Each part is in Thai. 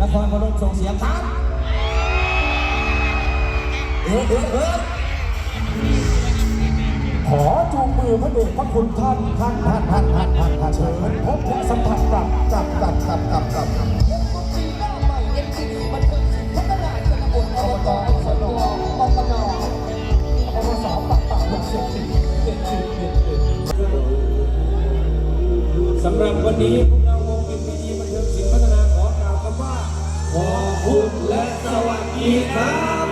นครพนมส่งเสียงครับเออเออเออขอจูงมือพระเดชพระคุณท่านท่านท่านท่านท่านท่านท่านเชิญพบและสัมผัสกับกับกับกับกับกับสำหรับวันนี้ ขอคุณและสวัสดีครับ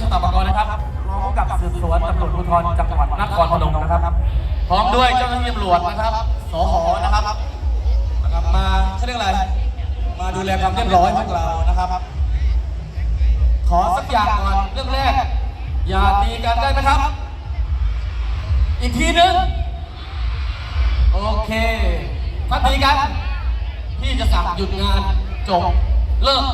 ชตาปกรณ์นะครับพร้อมกับสืบสวนตำรวจภูธรจังหวัดนครพนมนะครับ พร้อมด้วยเจ้าหน้าที่ตำรวจนะครับ สหนะครับนะครับ มาเขาเรียกอะไร มาดูแลความเรียบร้อยของเรานะครับ ขอสักอย่างก่อนเรื่องแรก อย่าตีกันได้ไหมครับ อีกทีนึงโอเคถ้าตีกัน พี่จะสั่งหยุดงานจบเลิก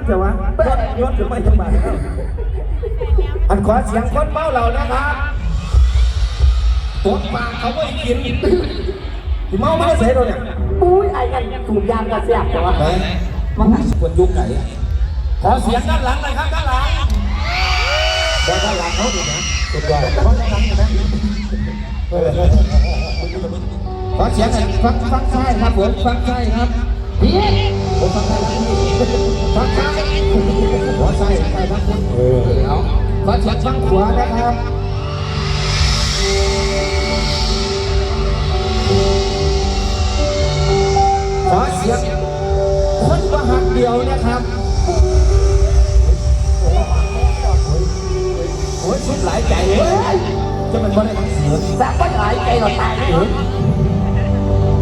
ยงกันงามแต่ว่าเปิดยศหรือไม่จังหวะครับอันขอเสียงคนเมาเรานะครับตัวปากเขาไม่กินที่เมาไม่ได้เสียเราเนี่ยอุ้ยไอ้กันสูบยางกระเสียบแต่ว่าไปมันควรยุกไก่ขอเสียงด้านหลังหน่อยครับด้านหลังด้านหลังเขาดูนะสุดยอดขอด้านหลังนะขอเสียงหน่อยฟังฟังซ้ายครับผมฟังซ้ายครับ พี่ผมฟังซ้ายฟังซ้ายขอซ้ายซ้ายทั้งคนเออเอาขอเสียงฟังขวานะครับขอเสียงคนประหักเดียวนะครับโอ้ยชุดหลายใจเว้ยจะมันบ่ได้ทั้งเสือแซ่บก็หลายใจหน่อยตายเลย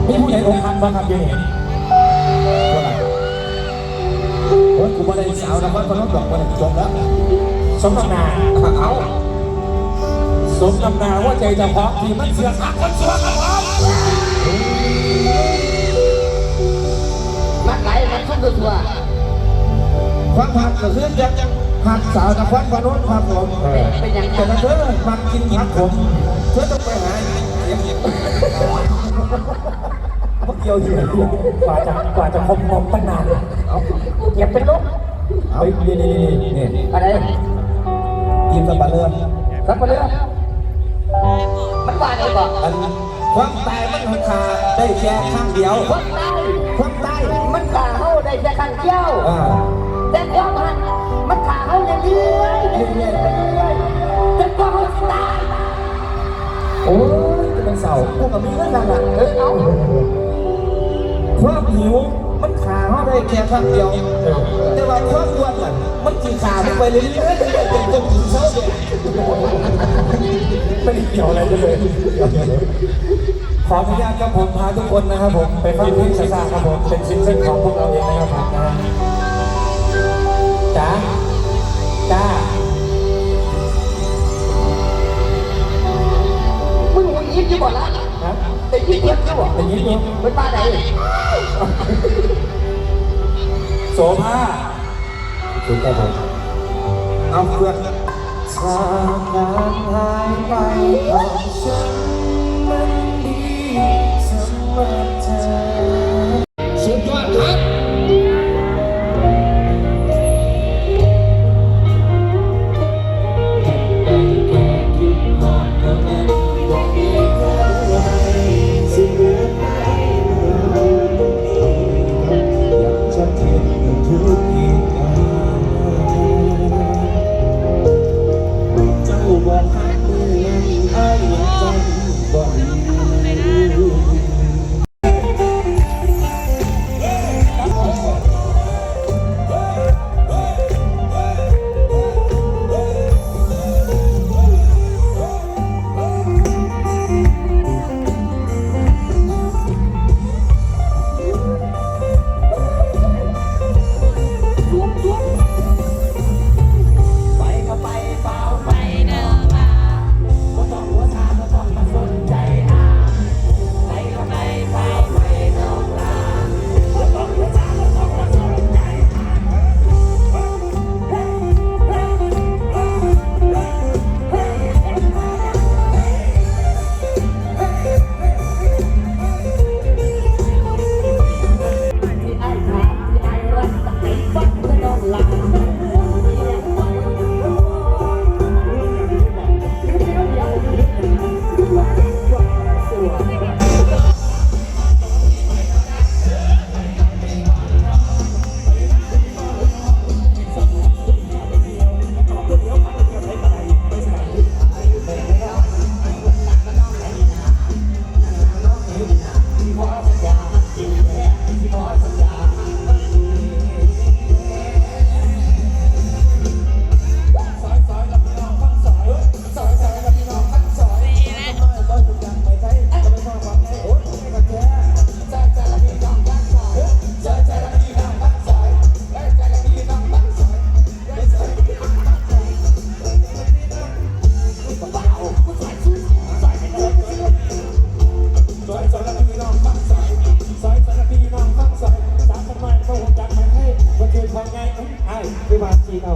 มีผู้ใหญ่องค์คันบ้างครับเดี๋ยวนี้ว่าไง โอ้ยกูบ่ได้สาวนะว่าคนนั้นดอกบ่ได้จบแล้วสมน้ำนาเอาสมน้ำนาว่าใจจะพอที่มันเสือกหักคนเสือกครับผมมันไหลมันทุ่มตัวความหักก็คือจะหักสาวนะควันวันนู้นครับผมเป็นอย่างแต่นั้นถ้าเธอมักกินผักผมเธอต้องไปหา เก็บพวกเกี่ยวอยู่กว่าจะกว่าจะคมงมตั้งนานเก็บเป็นลูกเอานี่นี่นี่นี่อะไรกินกับปลาเลือดรับมาเรื่องมันว่าไงบอกอันความตายมันหักขาได้แค่ข้างเดียวคนตายความตายมันขาเข้าได้แค่ข้างเดียวอ่าแต่ความหันมันขาเข้าเรื่อยๆเรื่อยๆเรื่อยๆจนกว่าเขาจะตายโอ้ยจะเป็นเสาพวกกับมีเรื่องกันอะเออเอา ความหิวมันขาเขาได้แค่ครั้งเดียว แต่ว่าความอ้วนน่ะมันจีขาไปเรื่อยๆจนจนถึงเช้าเนี่ยไม่ได้เกี่ยวอะไรกันเลย ขออนุญาตครับผมพาทุกคนนะครับผมไปฟังเพลงซาซาครับผมเป็นซิงเกิลของพวกเราเองนะครับผมนะจ้าจ้ามึงมึงยิ้มอยู่บ่ละแต่ยิ้มเยอะอยู่บ่เป็นยิ้มยิ้มมันมาไหน โสภาถูกต้องครับเอาเพื่อนสางงานหายไปของฉันมันดีสำหรับเธอ พี่วาจีเอา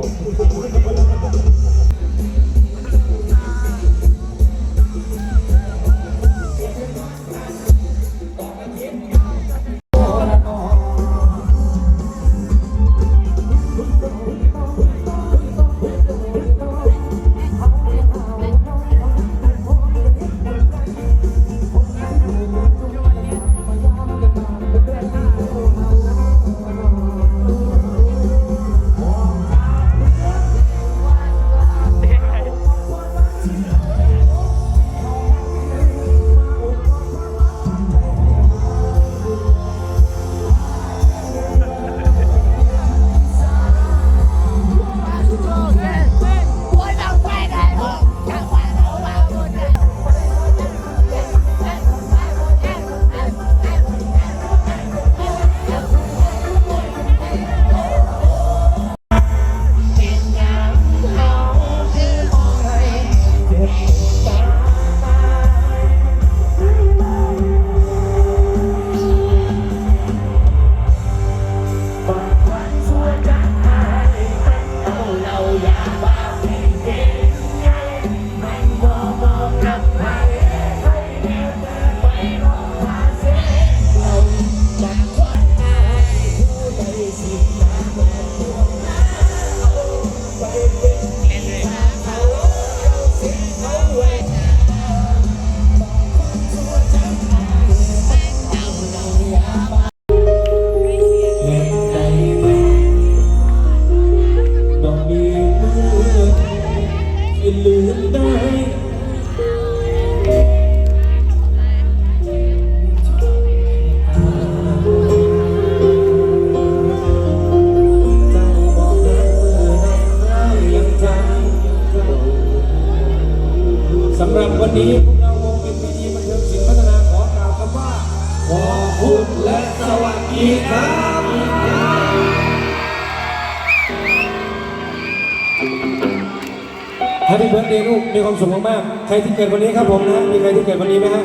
ดเดย์ลูกมีความสุขมากๆใครที่เกิดวันนี้ครับผมนะมีใครที่เกิดวันนี้ไหมฮะ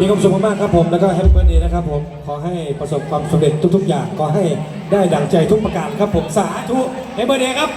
มีความสุขมากๆครับผมแล้วก็แฮปปี้เบิร์ดเดย์นะครับผมขอให้ประสบความสำเร็จทุก ๆ อย่างขอให้ได้ดั่งใจทุกประการครับผมสาธุแฮปปี้เบิร์ดเดย์ครับ